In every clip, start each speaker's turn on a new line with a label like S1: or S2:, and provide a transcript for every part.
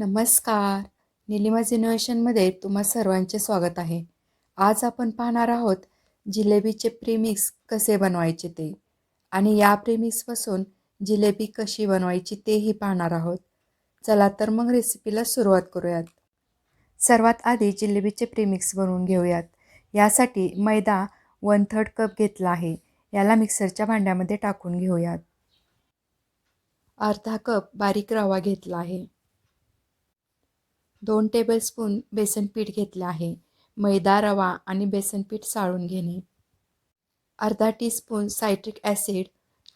S1: नमस्कार. निलिमा इनोव्हेशनमध्ये तुम्हा सर्वांचे स्वागत आहे. आज आपण पाहणार आहोत जिलेबीचे प्रीमिक्स कसे बनवायचे ते आणि या प्रीमिक्सपासून जिलेबी कशी बनवायची तेही पाहणार आहोत. चला तर मग रेसिपीला सुरुवात करूयात. सर्वात आधी जिलेबीचे प्रीमिक्स बनवून घेऊयात. यासाठी मैदा वन थर्ड कप घेतला आहे. याला मिक्सरच्या भांड्यामध्ये टाकून घेऊयात. अर्धा कप बारीक रवा घेतला आहे. दोन टेबलस्पून बेसन पीठ घेतले आहे. मैदा रवा आणि बेसन पीठ साळून घेणे. अर्धा टीस्पून सायट्रिक ॲसिड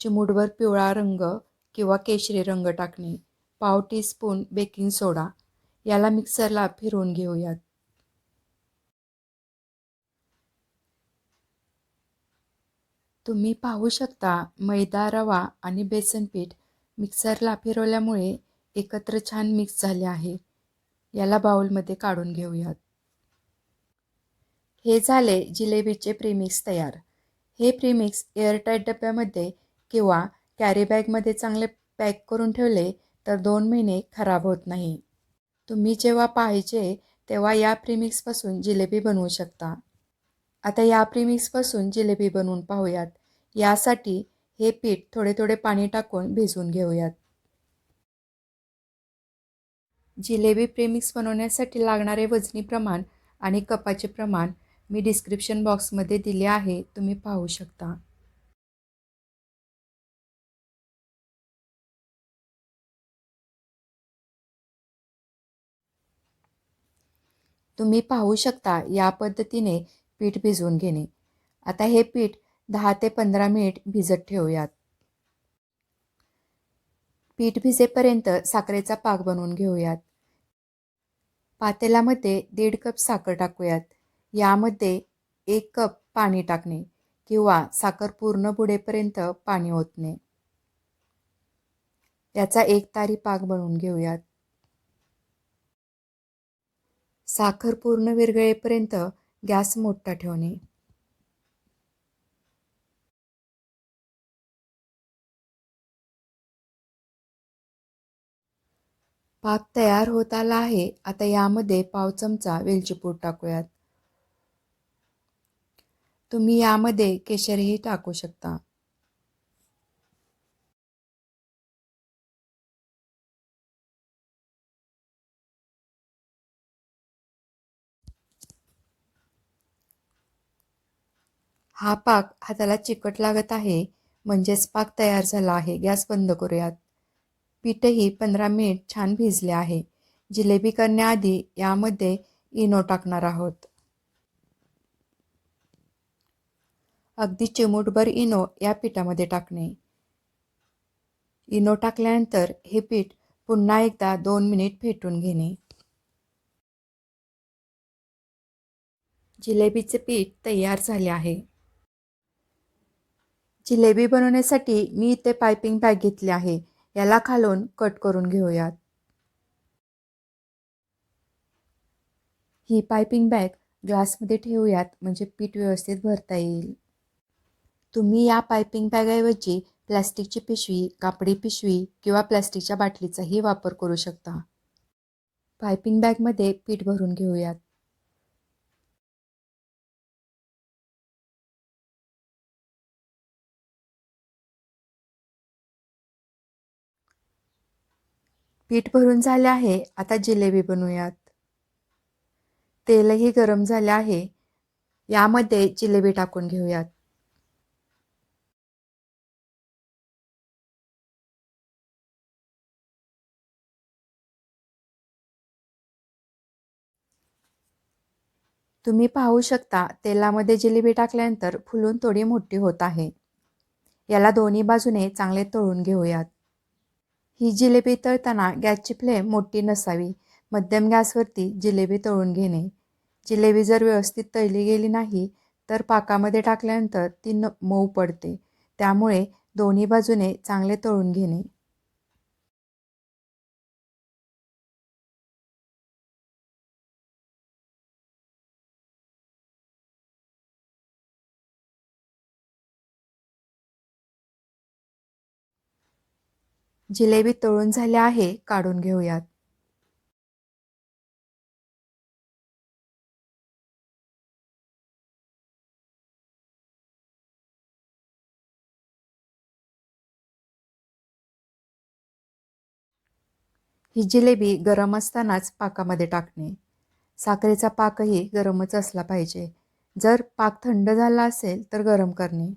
S1: चिमूटभर पिवळा रंग किंवा केशरी रंग टाकणे. पाव टीस्पून बेकिंग सोडा. याला मिक्सरला फिरवून घेऊयात. तुम्ही पाहू शकता मैदा रवा आणि बेसन पीठ मिक्सरला फिरवल्यामुळे एकत्र छान मिक्स झाले आहे. याला बाउलमध्ये काढून घेऊयात. हे झाले जिलेबीचे प्रीमिक्स तयार. हे प्रीमिक्स एअरटाईट डब्यामध्ये किंवा कॅरीबॅगमध्ये चांगले पॅक करून ठेवले तर दोन महिने खराब होत नाही. तुम्ही जेव्हा पाहिजे तेव्हा या प्रीमिक्सपासून जिलेबी बनवू शकता. आता या प्रीमिक्सपासून जिलेबी बनवून पाहूयात. यासाठी हे पीठ थोडे थोडे पाणी टाकून भिजवून घेऊयात. जिलेबी प्रेमिक्स बनवण्यासाठी लागणारे वजनी प्रमाण आणि कपाचे प्रमाण मी डिस्क्रिप्शन बॉक्समध्ये दिले आहे तुम्ही पाहू शकता. तुम्ही पाहू शकता या पद्धतीने पीठ भिजवून घेणे. आता हे पीठ दहा ते पंधरा मिनिट भिजत ठेवूयात. पीठ भिजेपर्यंत साखरेचा पाक बनवून घेऊयात. पातेल्यामध्ये दीड कप साखर टाकूयात. यामध्ये एक कप पाणी टाकणे किंवा साखर पूर्ण बुडेपर्यंत पाणी ओतणे. याचा एक तारी पाक बनवून घेऊयात. साखर पूर्ण विरघळेपर्यंत गॅस मोठा ठेवणे. पाक तयार होत आला आहे. आता यामध्ये पाव चमचा वेलचीपूड टाकूयात. तुम्ही यामध्ये केशरही टाकू शकता. हा पाक हाताला चिकट लागत आहे. म्हणजेच पाक तयार झाला आहे. गॅस बंद करूयात. पीठही पंधरा मिनिट छान भिजले आहे. जिलेबी करण्याआधी यामध्ये इनो टाकणार आहोत. अगदी चिमूटभर इनो या पिठामध्ये टाकणे. इनो टाकल्यानंतर हे पीठ पुन्हा एकदा दोन मिनिट फेटून घेणे. जिलेबीचे पीठ तयार झाले आहे. जिलेबी बनवण्यासाठी मी इथे पायपिंग बॅग घेतली आहे. याला खालून कट करून घेऊयात. ही पायपिंग बॅग ग्लासमध्ये ठेवूयात म्हणजे पीठ व्यवस्थित भरता येईल. तुम्ही या पायपिंग बॅगऐवजी प्लॅस्टिकची पिशवी कापडी पिशवी किंवा प्लॅस्टिकच्या बाटलीचाही वापर करू शकता. पायपिंग बॅगमध्ये पीठ भरून घेऊयात. पीठ भरून झाले आहे. आता जिलेबी बनवूयात. तेलही गरम झाले आहे. यामध्ये जिलेबी टाकून घेऊयात. तुम्ही पाहू शकता तेलामध्ये जिलेबी टाकल्यानंतर फुलून थोडी मोठी होत आहे. याला दोन्ही बाजूने चांगले तळून घेऊयात. ही जिलेबी तळताना गॅसची फ्लेम मोठी नसावी. मध्यम गॅसवरती जिलेबी तळून घेणे. जिलेबी जर व्यवस्थित तळली गेली नाही तर पाकामध्ये टाकल्यानंतर ती न मऊ पडते. त्यामुळे दोन्ही बाजूने चांगले तळून घेणे. जिलेबी तळून झाले आहे काढून घेऊयात. ही जिलेबी गरम असतानाच पाकामध्ये टाकणे. साखरेचा पाकही गरमच असला पाहिजे. जर पाक थंड झाला असेल तर गरम करणे.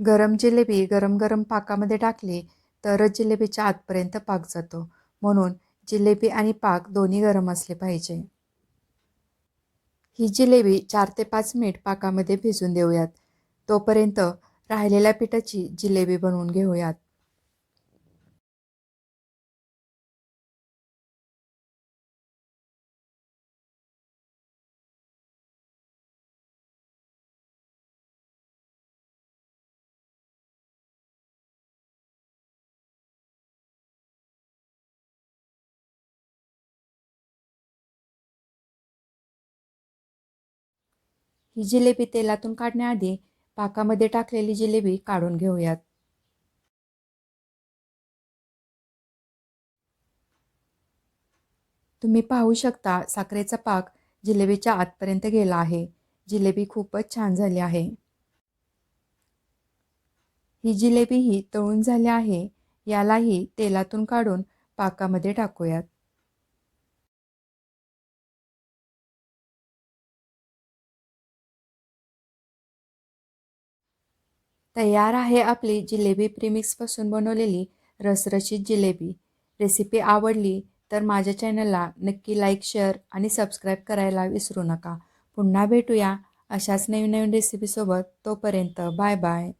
S1: गरम जिलेबी गरम गरम पाकामध्ये टाकली तरच जिलेबीच्या आतपर्यंत पाक जातो. म्हणून जिलेबी आणि पाक दोन्ही गरम असले पाहिजे. ही जिलेबी चार ते पाच मिनिट पाकामध्ये भिजून देऊयात. तोपर्यंत राहिलेल्या पिठाची जिलेबी बनवून घेऊयात. ही जिलेबी तेलातून काढण्याआधी पाकामध्ये टाकलेली जिलेबी काढून घेऊयात. तुम्ही पाहू शकता साखरेचा पाक जिलेबीच्या आतपर्यंत गेला आहे. जिलेबी खूपच छान झाली आहे. ही जिलेबी ही तळून झाली आहे. यालाही तेलातून काढून पाकामध्ये टाकूयात. तयार आहे आपली जिलेबी प्रिमिक्सपासून बनवलेली रसरशीत जिलेबी. रेसिपी आवडली तर माझ्या चॅनलला नक्की लाईक शेअर आणि सबस्क्राईब करायला विसरू नका. पुन्हा भेटूया अशाच नवीन नवीन रेसिपीसोबत तोपर्यंत बाय बाय